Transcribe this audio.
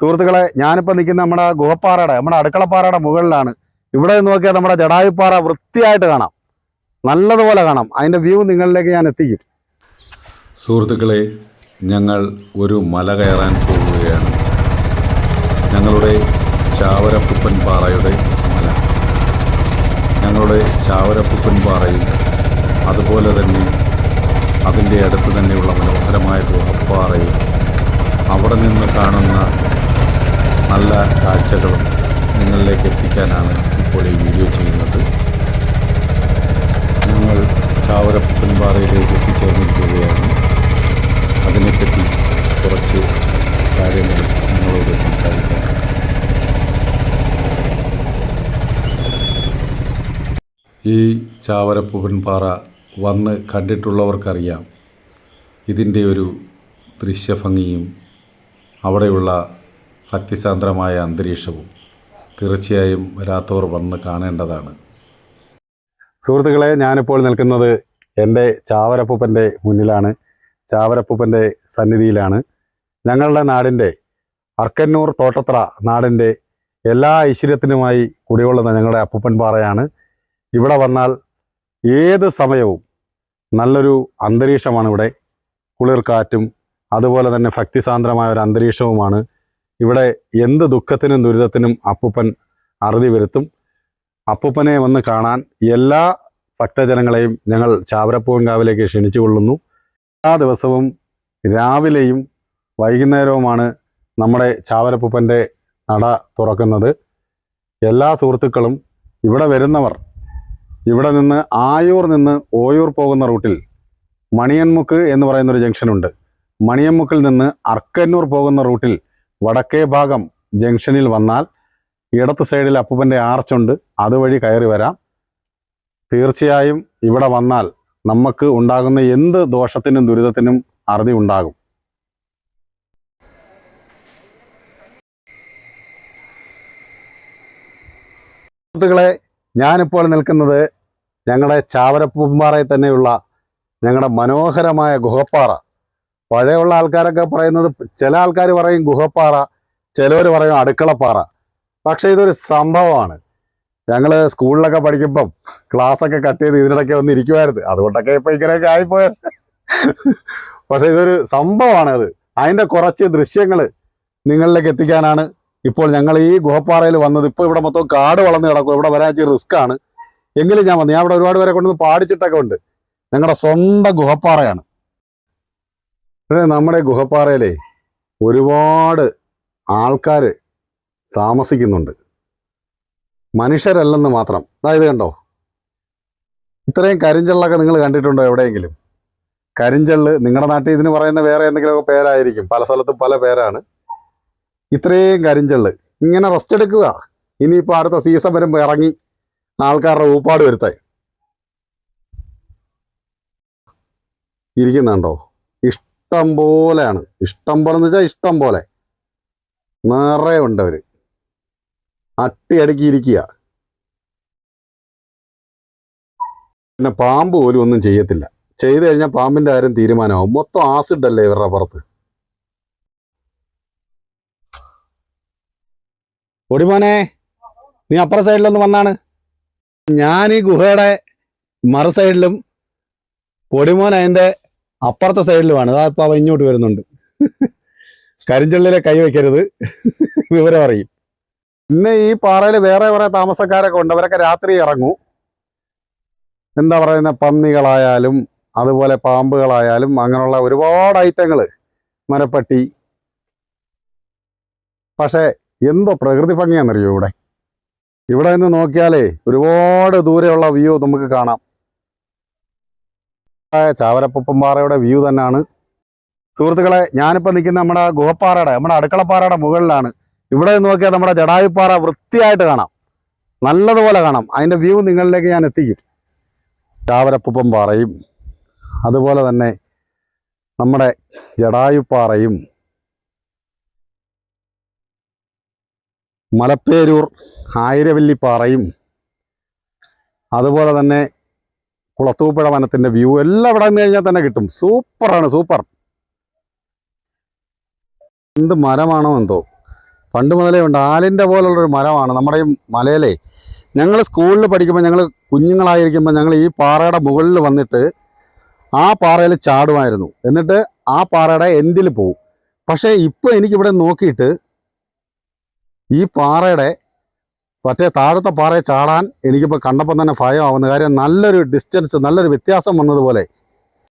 സുഹൃത്തുക്കളെ ഞാനിപ്പോൾ നിൽക്കുന്ന നമ്മുടെ ഗുഹപ്പാറയുടെ നമ്മുടെ അടുക്കളപ്പാറയുടെ മുകളിലാണ്. ഇവിടെ നിന്ന് നോക്കിയാൽ നമ്മുടെ ജടായുപ്പാറ വൃത്തിയായിട്ട് കാണാം. നല്ലതുപോലെ കാണാം. അതിന്റെ വ്യൂ നിങ്ങളിലേക്ക് ഞാൻ എത്തിക്കും. സുഹൃത്തുക്കളെ ഞങ്ങൾ ഒരു മല കയറാൻ പോവുകയാണ്. ഞങ്ങളുടെ ചാവരപ്പുപ്പൻ പാറയുടെ മല. ഞങ്ങളുടെ ചാവരപ്പുപ്പൻ പാറയിൽ അതുപോലെ തന്നെ അതിന്റെ അടുത്ത് തന്നെയുള്ള മനോഹരമായ ഗുഹപ്പാറയിൽ അവിടെ നിന്ന് കാണുന്ന നല്ല കാഴ്ചകളും നിങ്ങളിലേക്ക് എത്തിക്കാനാണ് ഇപ്പോൾ ഈ വീഡിയോ ചെയ്യുന്നത്. ഞങ്ങൾ ചാവര പാറയിലേക്ക് എത്തിച്ചേർന്നിരിക്കുകയാണ്. അതിനെപ്പറ്റി കുറച്ച് കാര്യങ്ങൾ നിങ്ങളോട് സംസാരിക്കാം. ഈ ചാവരപ്പൂവൻ പാറ വന്ന് കണ്ടിട്ടുള്ളവർക്കറിയാം. ഇതിന്റെ ഒരു ദൃശ്യഭംഗിയും അവിടെയുള്ള ഭക്തിസാന്ദ്രമായ അന്തരീക്ഷവും തീർച്ചയായും വരാത്തവർ വന്ന് കാണേണ്ടതാണ്. സുഹൃത്തുക്കളെ ഞാനിപ്പോൾ നിൽക്കുന്നത് എന്റെ ചാവരപ്പൂപ്പന്റെ മുന്നിലാണ്. ചാവരപ്പൂപ്പന്റെ സന്നിധിയിലാണ്. ഞങ്ങളുടെ നാടിന്റെ അർക്കന്നൂർ തോട്ടത്ര നാടിന്റെ എല്ലാ ഐശ്വര്യത്തിനുമായി കുടികൊള്ളുന്ന ഞങ്ങളുടെ അപ്പൂപ്പൻ പാറയാണ്. ഇവിടെ വന്നാൽ ഏത് സമയവും നല്ലൊരു അന്തരീക്ഷമാണ് ഇവിടെ കുളിർക്കാറ്റും അതുപോലെ തന്നെ ഭക്തിസാന്ദ്രമായ ഒരു അന്തരീക്ഷവുമാണ്. ഇവിടെ എന്ത് ദുഃഖത്തിനും ദുരിതത്തിനും അപ്പൂപ്പൻ അറുതി വരുത്തും. അപ്പൂപ്പനെ വന്ന് കാണാൻ എല്ലാ ഭക്തജനങ്ങളെയും ഞങ്ങൾ ചാവരപ്പൂവൻകാവിലേക്ക് ക്ഷണിച്ചു കൊള്ളുന്നു. എല്ലാ ദിവസവും രാവിലെയും വൈകുന്നേരവുമാണ് നമ്മുടെ ചാവരപ്പൂപ്പന്റെ നട തുറക്കുന്നത്. എല്ലാ സുഹൃത്തുക്കളും ഇവിടെ വരുന്നവർ ഇവിടെ നിന്ന് ആയൂർ നിന്ന് ഓയൂർ പോകുന്ന റൂട്ടിൽ മണിയൻമുക്ക് എന്ന് പറയുന്നൊരു ജംഗ്ഷനുണ്ട്. മണിയൻമുക്കിൽ നിന്ന് അർക്കന്നൂർ പോകുന്ന റൂട്ടിൽ വടക്കേ ഭാഗം ജംഗ്ഷനിൽ വന്നാൽ ഇടത്ത് സൈഡിൽ അപ്പൂപ്പന്റെ ആർച്ചുണ്ട്. അതുവഴി കയറി വരാം. തീർച്ചയായും ഇവിടെ വന്നാൽ നമുക്ക് ഉണ്ടാകുന്ന എന്ത് ദോഷത്തിനും ദുരിതത്തിനും അറുതി ഉണ്ടാകും. സുഹൃത്തുക്കളെ ഞാനിപ്പോൾ നിൽക്കുന്നത് ഞങ്ങളുടെ ചാവരപ്പൂമ്പാറയിൽ തന്നെയുള്ള ഞങ്ങളുടെ മനോഹരമായ ഗുഹപ്പാറ. പഴയുള്ള ആൾക്കാരൊക്കെ പറയുന്നത് ചില ആൾക്കാർ പറയും ഗുഹപ്പാറ ചിലവർ പറയും അടുക്കളപ്പാറ. പക്ഷേ ഇതൊരു സംഭവമാണ്. ഞങ്ങൾ സ്കൂളിലൊക്കെ പഠിക്കുമ്പം ക്ലാസ്സൊക്കെ കട്ട് ചെയ്ത് ഇതിനിടയ്ക്ക് വന്ന് ഇരിക്കുമായിരുന്നു അതുകൊണ്ടൊക്കെ ഇപ്പം ഇങ്ങനെയൊക്കെ ആയിപ്പോയത്. പക്ഷേ ഇതൊരു സംഭവമാണ് അത്. അതിന്റെ കുറച്ച് ദൃശ്യങ്ങൾ നിങ്ങളിലേക്ക് എത്തിക്കാനാണ് ഇപ്പോൾ ഞങ്ങൾ ഈ ഗുഹപ്പാറയിൽ വന്നത്. ഇപ്പോൾ ഇവിടെ മൊത്തം കാട് വളർന്ന് കിടക്കും. ഇവിടെ വരാൻ റിസ്ക് ആണ്. എങ്കിലും ഞാൻ വന്നു ഞാൻ ഇവിടെ ഒരുപാട് പേരെ കൊണ്ടുവന്ന് പാടിച്ചിട്ടൊക്കെ ഉണ്ട്. ഞങ്ങളുടെ സ്വന്തം ഗുഹപ്പാറയാണ്. ഇവിടെ നമ്മുടെ ഗുഹപ്പാറയിലെ ഒരുപാട് ആൾക്കാർ താമസിക്കുന്നുണ്ട്. മനുഷ്യരല്ലെന്ന് മാത്രം. അതായത് കണ്ടോ? ഇത്രയും കരിഞ്ചള്ളൊക്കെ നിങ്ങൾ കണ്ടിട്ടുണ്ടോ എവിടെയെങ്കിലും? കരിഞ്ചള്ള് നിങ്ങളുടെ നാട്ടിൽ ഇതിന് പറയുന്ന വേറെ എന്തെങ്കിലുമൊക്കെ പേരായിരിക്കും. പല സ്ഥലത്തും പല പേരാണ്. ഇത്രയും കരിഞ്ചള്ള്. ഇങ്ങനെ റെസ്റ്റ് എടുക്കുക. ഇനിയിപ്പോൾ അടുത്ത സീസൺ വരുമ്പോൾ ഇറങ്ങി ആൾക്കാരുടെ ഊപ്പാട് വരുത്തായി ഇരിക്കുന്നുണ്ടോ? പോലെയാണ്. ഇഷ്ടം പോലെ എന്ന് വെച്ചാൽ ഇഷ്ടം പോലെ. നിറയെ ഉണ്ട് അവർ. അട്ടി അടുക്കി ഇരിക്കുക പിന്നെ പാമ്പ് പോലും ഒന്നും ചെയ്യത്തില്ല. ചെയ്തു കഴിഞ്ഞാൽ പാമ്പിന്റെ കാര്യം തീരുമാനമാവും. മൊത്തം ആസിഡ് അല്ലേ ഇവരുടെ പുറത്ത്. ഒടിമോനെ നീ അപ്പുറ സൈഡിലൊന്ന് വന്നാണ്. ഞാൻ ഈ ഗുഹയുടെ മറു സൈഡിലും പൊടിമോൻ അതിന്റെ അപ്പുറത്തെ സൈഡിലുമാണ്. അതാ ഇപ്പൊ അവ ഇങ്ങോട്ട് വരുന്നുണ്ട്. കരിഞ്ചള്ളിലെ കൈ വയ്ക്കരുത് വിവരം അറിയും. പിന്നെ ഈ പാറയിൽ വേറെ കുറെ താമസക്കാരൊക്കെ ഉണ്ട്. അവരൊക്കെ രാത്രി ഇറങ്ങൂ. എന്താ പറയുന്ന? പന്നികളായാലും അതുപോലെ പാമ്പുകളായാലും അങ്ങനെയുള്ള ഒരുപാട് ഐറ്റങ്ങൾ മരപ്പട്ടി. പക്ഷേ എന്തോ പ്രകൃതി ഭംഗിയാണെന്നറിയോ ഇവിടെ? ഇവിടെ നിന്ന് നോക്കിയാലേ ഒരുപാട് ദൂരെയുള്ള വ്യൂ നമുക്ക് കാണാം. ആ ചാവരപ്പുപ്പമ്പാറയുടെ വ്യൂ തന്നെയാണ്. സുഹൃത്തുക്കളെ ഞാനിപ്പോൾ നിൽക്കുന്ന നമ്മുടെ ഗുഹപ്പാറയുടെ നമ്മുടെ അടുക്കളപ്പാറയുടെ മുകളിലാണ്. ഇവിടെ നോക്കിയാൽ നമ്മുടെ ജടായുപ്പാറ വൃത്തിയായിട്ട് കാണാം. നല്ലതുപോലെ കാണാം. അതിന്റെ വ്യൂ നിങ്ങളിലേക്ക് ഞാൻ എത്തിക്കും. ചാവരപ്പുപ്പം പാറയും അതുപോലെ തന്നെ നമ്മുടെ ജടായുപ്പാറയും മലപ്പേരൂർ ആയിരവല്ലിപ്പാറയും അതുപോലെ തന്നെ കുളത്തൂപ്പുഴ വനത്തിന്റെ വ്യൂ എല്ലാം ഇവിടെ നിന്ന് കഴിഞ്ഞാൽ തന്നെ കിട്ടും. സൂപ്പറാണ് സൂപ്പർ എന്ത് മരമാണോ എന്തോ. പണ്ട് മുതലേ ഉണ്ട്. ആലിന്റെ പോലുള്ളൊരു മരമാണ് നമ്മുടെ ഈ മലയിലെ. ഞങ്ങൾ സ്കൂളിൽ പഠിക്കുമ്പോൾ ഞങ്ങൾ കുഞ്ഞുങ്ങളായിരിക്കുമ്പോൾ ഞങ്ങൾ ഈ പാറയുടെ മുകളിൽ വന്നിട്ട് ആ പാറയിൽ ചാടുമായിരുന്നു. എന്നിട്ട് ആ പാറയുടെ എൻഡിൽ പോവും. പക്ഷേ ഇപ്പോൾ എനിക്കിവിടെ നോക്കിയിട്ട് ഈ പാറയുടെ മറ്റേ താഴത്തെ പാറയെ ചാടാൻ എനിക്കിപ്പോൾ കണ്ടപ്പം തന്നെ ഭയമാവുന്ന കാര്യം നല്ലൊരു ഡിസ്റ്റൻസ് നല്ലൊരു വ്യത്യാസം വന്നതുപോലെ